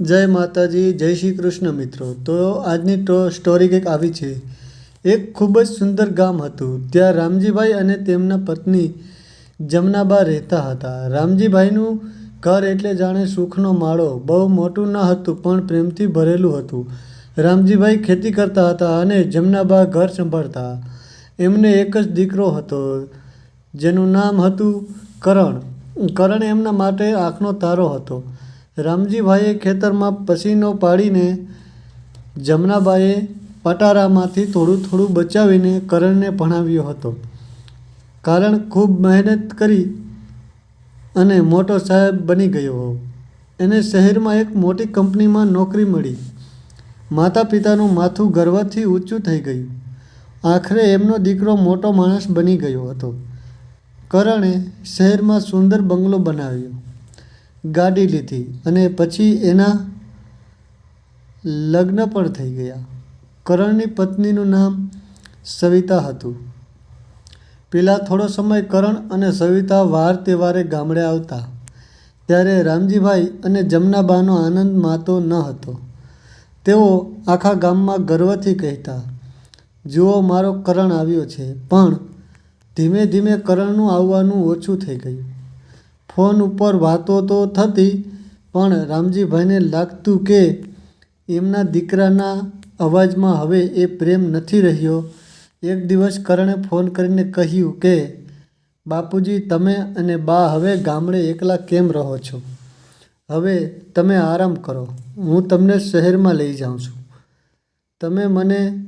જય માતાજી, જય શ્રી કૃષ્ણ મિત્રો. તો આજની સ્ટોરી કંઈક આવી છે. એક ખૂબ જ સુંદર ગામ હતું. ત્યાં રામજીભાઈ અને તેમના પત્ની જમનાબા રહેતા હતા. રામજીભાઈનું ઘર એટલે જાણે સુખનો માળો. બહુ મોટું ન હતું, પણ પ્રેમથી ભરેલું હતું. રામજીભાઈ ખેતી કરતા હતા અને જમનાબા ઘર સંભાળતા. એમને એક જ દીકરો હતો, જેનું નામ હતું કરણ. કરણ એમના માટે આંખનો તારો હતો. રામજીભાઈએ ખેતરમાં પસીનો પાડીને જમનાબાએ પટારામાંથી થોડું થોડું બચાવીને કરણને ભણાવ્યો હતો. કારણ ખૂબ મહેનત કરી અને મોટો સાહેબ બની ગયો એને શહેરમાં એક મોટી કંપનીમાં નોકરી મળી. માતા પિતાનું માથું ગર્વથી ઊંચું થઈ ગયું. આખરે એમનો દીકરો મોટો માણસ બની ગયો હતો. કરણે શહેરમાં સુંદર બંગલો બનાવ્યો. ગાડી લીધી અને પછી એના લગ્ન પણ થઈ ગયા. કરણની પત્નીનું નામ સવિતા હતું. પેલા થોડો સમય કરણ અને સવિતા વાર તહેવારે ગામડે આવતા. ત્યારે રામજીભાઈ અને જમનાબાનો આનંદ માતો ન હતો. તેઓ આખા ગામમાં ગર્વથી કહેતા, જુઓ, મારો કરણ આવ્યો છે. પણ ધીમે ધીમે કરણનું આવવાનું ઓછું થઈ ગયું. ફોન ઉપર વાતો તો થતી, પણ રામજીભાઈને લાગતું કે એમના દીકરાના અવાજમાં હવે એ પ્રેમ નથી રહ્યો. એક દિવસ કરણે ફોન કરીને કહ્યું કે, બાપુજી, તમે અને બા હવે ગામડે એકલા કેમ રહો છો? હવે તમે આરામ કરો. હું તમને શહેરમાં લઈ જાઉં છું. તમે મને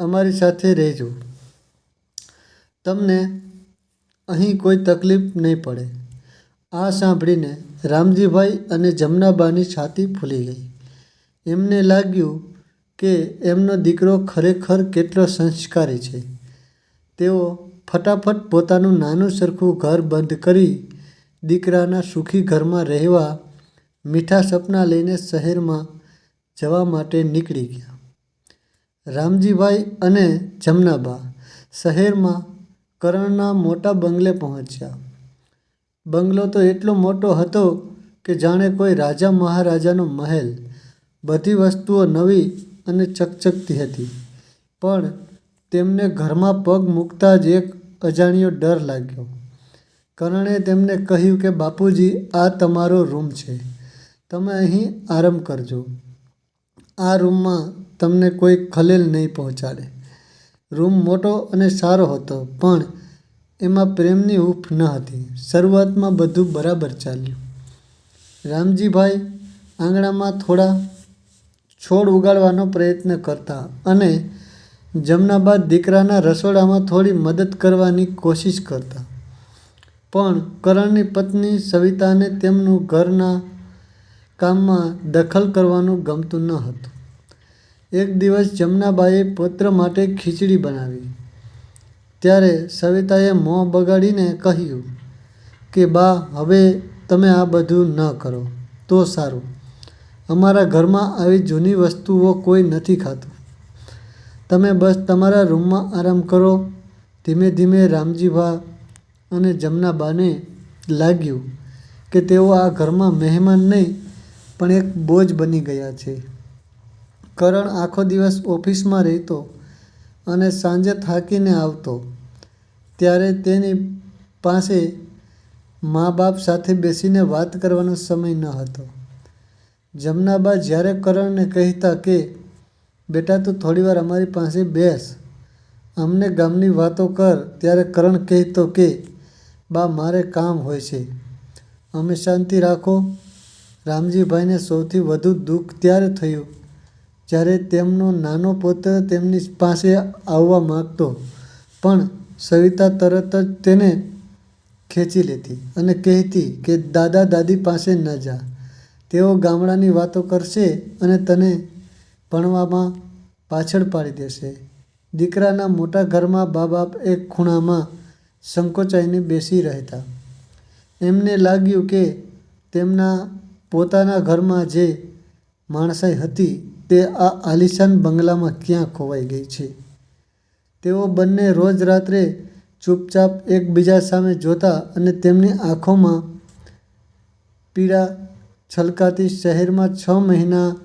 અમારી સાથે રહેજો. તમને અહીં કોઈ તકલીફ નહીં પડે. આ સાંભળીને રામજીભાઈ અને જમનાબાની છાતી ફૂલી ગઈ. એમને લાગ્યું કે એમનો દીકરો ખરેખર કેટલો સંસ્કારી છે. તેઓ ફટાફટ પોતાનું નાનું સરખું ઘર બંધ કરી દીકરાના સુખી ઘરમાં રહેવા મીઠા સપના લઈને શહેરમાં જવા માટે નીકળી ગયા. રામજીભાઈ અને જમનાબા શહેરમાં કરણના મોટા બંગલે પહોંચ્યા. બંગલો તો એટલો મોટો હતો કે જાણે કોઈ રાજા મહારાજાનો મહેલ. બધી વસ્તુઓ નવી અને ચકચકતી હતી. પણ તેમને ઘરમાં પગ મૂકતા જ એક અજાણ્યો ડર લાગ્યો. કરણે તેમને કહ્યું કે, બાપુજી, આ તમારો રૂમ છે. તમે અહીં આરામ કરજો. આ રૂમમાં તમને કોઈ ખલેલ નહીં પહોંચાડે. રૂમ મોટો અને સારો હતો, પણ એમાં પ્રેમની હૂંફ ન હતી. શરૂઆતમાં બધું બરાબર ચાલ્યું. રામજીભાઈ આંગણામાં થોડા છોડ ઉગાડવાનો પ્રયત્ન કરતા અને જમના બાદ દીકરાના રસોડામાં થોડી મદદ કરવાની કોશિશ કરતા. પણ કરણની પત્ની સવિતાને તેમનું ઘરના કામમાં દખલ કરવાનું ગમતું ન હતું. એક દિવસ જમનાબાએ પુત્ર માટે ખીચડી બનાવી. ત્યારે સવિતાએ મોં બગાડીને કહ્યું કે, બા, હવે તમે આ બધું ન કરો. તો સારું. અમારા ઘરમાં આવી જૂની વસ્તુઓ કોઈ નથી ખાતું. તમે બસ તમારા રૂમમાં આરામ કરો. ધીમે ધીમે રામજીભા અને જમનાબાને લાગ્યું કે તેઓ આ ઘરમાં મહેમાન નહીં, પણ એક બોજ બની ગયા છે. કરણ આખો દિવસ ઓફિસમાં રહેતો અને સાંજે થાકીને આવતો. ત્યારે તેની પાસે મા બાપ સાથે બેસીને વાત કરવાનો સમય ન હતો. જમનાબા જ્યારે કરણને કહેતા કે, બેટા, તું થોડીવાર અમારી પાસે બેસ. અમને ગામની વાતો કર. ત્યારે કરણ કહેતો કે, બા, મારે કામ હોય છે. અમે શાંતિ રાખો. રામજીભાઈને સૌથી વધુ દુઃખ ત્યારે થયું જ્યારે તેમનો નાનો પુત્ર તેમની પાસે આવવા માગતો, પણ સવિતા તરત જ તેને ખેંચી લેતી અને કહેતી કે, દાદા, દાદી પાસે ન જા. તેઓ ગામડાની વાતો કરશે અને તને ભણવામાં પાછળ પાડી દેશે. દીકરાના મોટા ઘરમાં બા બાપ એક ખૂણામાં સંકોચાઈને બેસી રહેતા. એમને લાગ્યું કે, તેમના પોતાના ઘરમાં જે માણસાઈ હતી તે આ આલિશાન બંગલામાં ક્યાં ખોવાઈ ગઈ છે? તેઓ બંને રોજ રાત્રે ચૂપચાપ એકબીજા સામે જોતા અને તેમની આંખોમાં પીડા છલકાતી શહેરમાં છ મહિના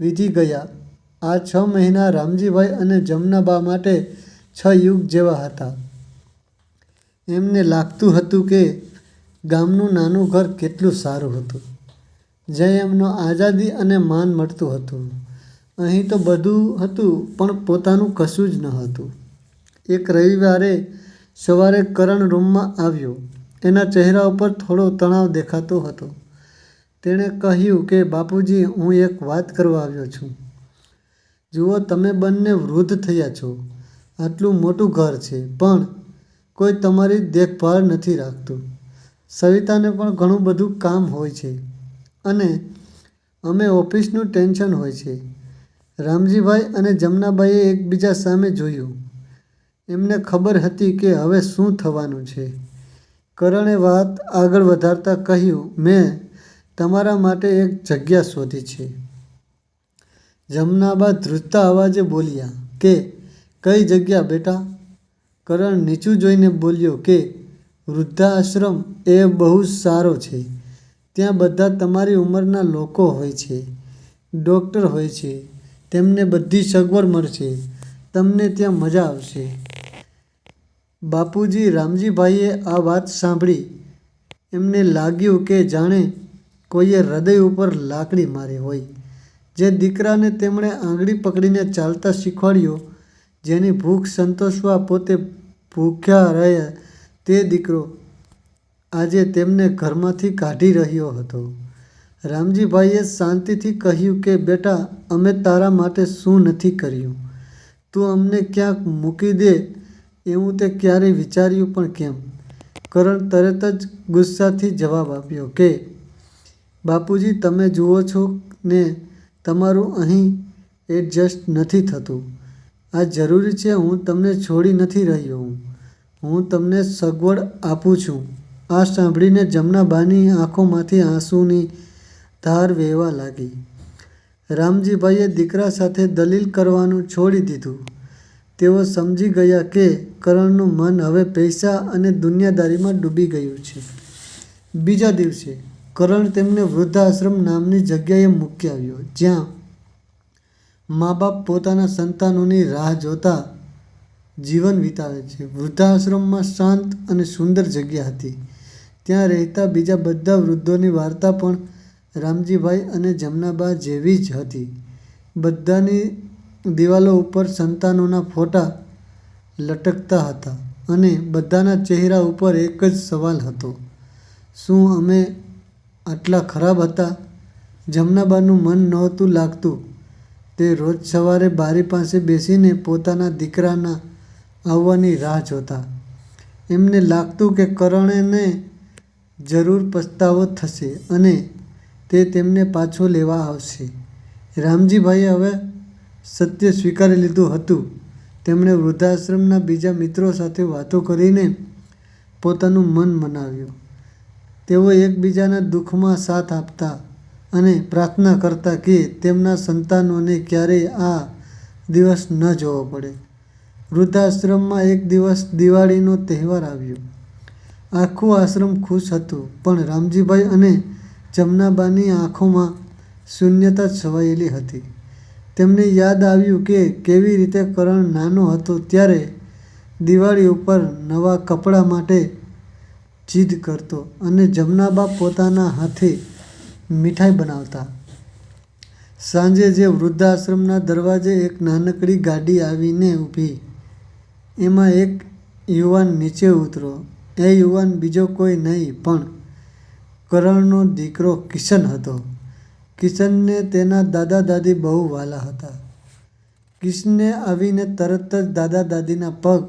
વીતી ગયા. આ છ મહિના રામજીભાઈ અને જમનાબા માટે છ યુગ જેવા હતા. એમને લાગતું હતું કે ગામનું નાનું ઘર કેટલું સારું હતું. જ્યાં એમનો આઝાદી અને માન મળતું હતું. અહીં તો બધું હતું, પણ પોતાનું કશું જ ન હતું. એક રવિવારે સવારે કરણ રૂમમાં આવ્યો. એના ચહેરા ઉપર થોડો તણાવ દેખાતો હતો. તેણે કહ્યું કે, બાપુજી, હું એક વાત કરવા આવ્યો છું. જુઓ, તમે બંને વૃદ્ધ થયા છો. આટલું મોટું ઘર છે, પણ કોઈ તમારી દેખભાળ નથી રાખતું. સવિતાને પણ ઘણું બધું કામ હોય છે. અને અમે ઓફિસનું ટેન્શન હોય છે. રામજીભાઈ અને જમનાબાઈએ એકબીજા સામે જોયું. એમને ખબર હતી કે હવે શું થવાનું છે. કરણે વાત આગળ વધારતા કહ્યું, મેં તમારા માટે એક જગ્યા શોધી છે. જમનાબા ધ્રુજતા અવાજે બોલ્યા, કે કઈ જગ્યા બેટા? કરણ નીચું જોઈને બોલ્યો, કે વૃદ્ધાશ્રમ એ બહુ સારો છે. ત્યાં બધા તમારી ઉંમરના લોકો હોય છે, ડૉક્ટર હોય છે, તેમને બધી સગવડ મળશે, તમને ત્યાં મજા આવશે. બાપુજી રામજીભાઈએ આ વાત સાંભળી, એમને લાગ્યું કે જાણે કોઈએ હૃદય ઉપર લાકડી મારી હોય. જે દીકરાને તેમણે આંગળી પકડીને ચાલતા શીખવાડ્યો, જેની ભૂખ સંતોષવા પોતે ભૂખ્યા રહે તે દીકરો આજે તેમને ઘરમાંથી કાઢી રહ્યો હતો. રામજીભાઈએ શાંતિથી કહ્યું કે, બેટા, અમે તારા માટે શું નથી કર્યું? તું અમને ક્યાંક મૂકી દે એવું તે ક્યારેય વિચાર્યું પણ કેમ? કરણ તરત જ ગુસ્સાથી જવાબ આપ્યો કે, બાપુજી, તમે જુઓ છો ને, તમારું અહીં એડજસ્ટ નથી થતું. આ જરૂરી છે હું તમને છોડી નથી રહ્યો. હું તમને સગવડ આપું છું. આ સાંભળીને જમનાબાની આંખોમાંથી આંસુની ધાર વહેવા લાગી. રામજીભાઈએ દીકરા સાથે દલીલ કરવાનું છોડી દીધું. તેઓ સમજી ગયા કે કરણનું મન હવે પૈસા અને દુનિયાદારીમાં ડૂબી ગયું છે. બીજા દિવસે કરણ તેમને વૃદ્ધાશ્રમ નામની જગ્યાએ મૂકી આવ્યો, જ્યાં મા બાપ પોતાના સંતાનોની રાહ જોતા જીવન વિતાવે છે. વૃદ્ધાશ્રમમાં શાંત અને સુંદર જગ્યા હતી. ત્યાં રહેતા બીજા બધા વૃદ્ધોની વાર્તા પણ રામજીભાઈ અને જમનાબા જેવી જ હતી. બધાની દિવાલો ઉપર સંતાનોના ફોટા લટકતા હતા અને બધાના ચહેરા ઉપર એક જ સવાલ હતો. શું અમે આટલા ખરાબ હતા? જમનાબાનું મન નહોતું લાગતું. તે રોજ સવારે બારી પાસે બેસીને પોતાના દીકરાના આવવાની રાહ જોતા. એમને લાગતું કે કરણને જરૂર પસ્તાવો થશે અને તે તેમને પાછો લેવા આવશે. રામજીભાઈએ હવે સત્ય સ્વીકારી લીધું હતું. તેમણે વૃદ્ધાશ્રમના બીજા મિત્રો સાથે વાતો કરીને પોતાનું મન મનાવ્યું. તેઓ એકબીજાના દુઃખમાં સાથ આપતા અને પ્રાર્થના કરતા કે તેમના સંતાનોને ક્યારેય આ દિવસ ન જોવો પડે. વૃદ્ધાશ્રમમાં એક દિવસ દિવાળીનો તહેવાર આવ્યો. આખું આશ્રમ ખુશ હતું. પણ રામજીભાઈ અને જમનાબાની આંખોમાં શૂન્યતા છવાયેલી હતી. તેમને યાદ આવ્યું કે કેવી રીતે કરણ નાનો હતો ત્યારે દિવાળી ઉપર નવા કપડાં માટે જીદ કરતો અને જમનાબા પોતાના હાથે મીઠાઈ બનાવતા. સાંજે જે વૃદ્ધાશ્રમના દરવાજે એક નાનકડી ગાડી આવીને ઊભી. એમાં એક યુવાન નીચે ઉતરો એ યુવાન બીજો કોઈ નહીં, પણ કરણનો દીકરો કિશન હતો. કિશનને તેના દાદા દાદી બહુ વાલા હતા. કિશને આવીને તરત જ દાદા દાદીના પગ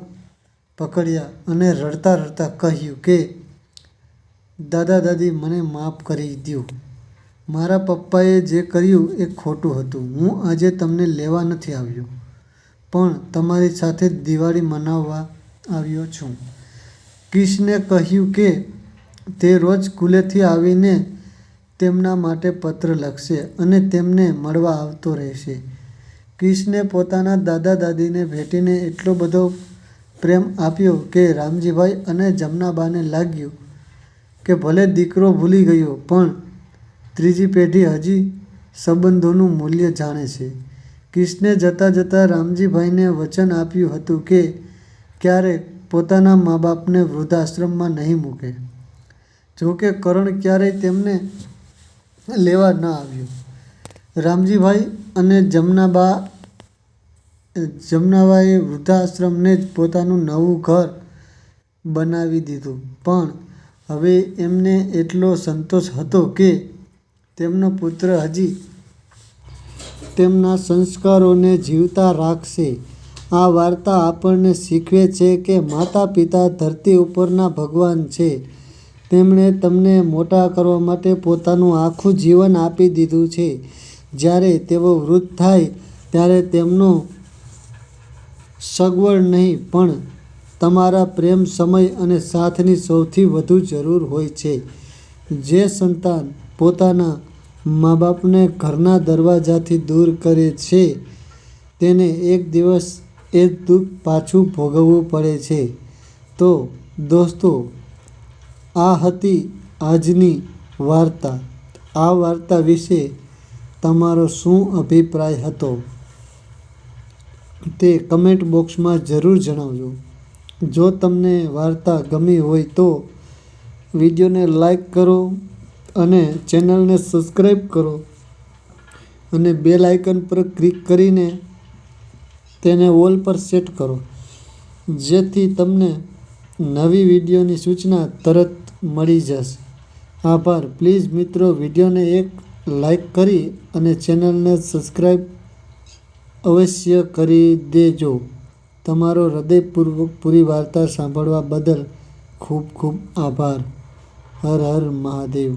પકડ્યા અને રડતા રડતા કહ્યું કે, દાદા દાદી, મને માફ કરી દ્યો. મારા પપ્પાએ જે કર્યું એ ખોટું હતું. હું આજે તમને લેવા નથી આવ્યો, પણ તમારી સાથે દિવાળી મનાવવા આવ્યો છું. કિશને કહ્યું કે તે રોજ સ્કૂલેથી આવીને તેમના માટે પત્ર લખશે અને તેમને મળવા આવતો રહેશે. કિશને પોતાના દાદા દાદીને ભેટીને એટલો બધો પ્રેમ આપ્યો કે રામજીભાઈ અને જમનાબાને લાગ્યું કે ભલે દીકરો ભૂલી ગયો, પણ ત્રીજી પેઢી હજી સંબંધોનું મૂલ્ય જાણે છે. કિશને જતાં જતાં રામજીભાઈને વચન આપ્યું હતું કે ક્યારેય પોતાના મા બાપને વૃદ્ધાશ્રમમાં નહીં મૂકે. જોકે કરણ ક્યારેય તેમને લેવા ન આવ્યો. રામજીભાઈ અને જમનાબા, જમનાબાએ વૃદ્ધાશ્રમને જ પોતાનું નવું ઘર બનાવી દીધું. પણ હવે એમને એટલો સંતોષ હતો કે તેમનો પુત્ર હજી તેમના સંસ્કારોને જીવતા રાખશે. આ વાર્તા આપણને શીખવે છે કે માતા પિતા ધરતી ઉપરના ભગવાન છે. તેમણે તમને મોટા કરવા માટે પોતાનું આખું જીવન આપી દીધું છે. જ્યારે તેઓ વૃદ્ધ થાય, ત્યારે તેમનો સગવડ નહીં, પણ તમારા પ્રેમ, સમય અને સાથની સૌથી વધુ જરૂર હોય છે. જે સંતાન પોતાના મા બાપને ઘરના દરવાજાથી દૂર કરે છે, તેને એક દિવસ એ દુઃખ પાછું ભોગવવું પડે છે. તો દોસ્તો, આ હતી આજની વાર્તા. આ વાર્તા વિશે તમારો શું અભિપ્રાય હતો? તે કમેન્ટ બોક્સમાં જરૂર જણાવજો. જો તમને વાર્તા ગમી હોય તો વિડીયોને લાઈક કરો અને ચેનલને સબસ્ક્રાઈબ કરો અને બેલ આઇકન પર ક્લિક કરીને તેને વોલ પર સેટ કરો. જેથી તમને નવી વિડીયોની સૂચના તરત મળી જશે. આભાર. પ્લીઝ મિત્રો, વિડીયોને એક લાઈક કરી અને ચેનલને સબસ્ક્રાઈબ અવશ્ય કરી દેજો. તમારો હૃદયપૂર્વક પૂરી વાર્તા સાંભળવા બદલ ખૂબ ખૂબ આભાર. હર હર મહાદેવ.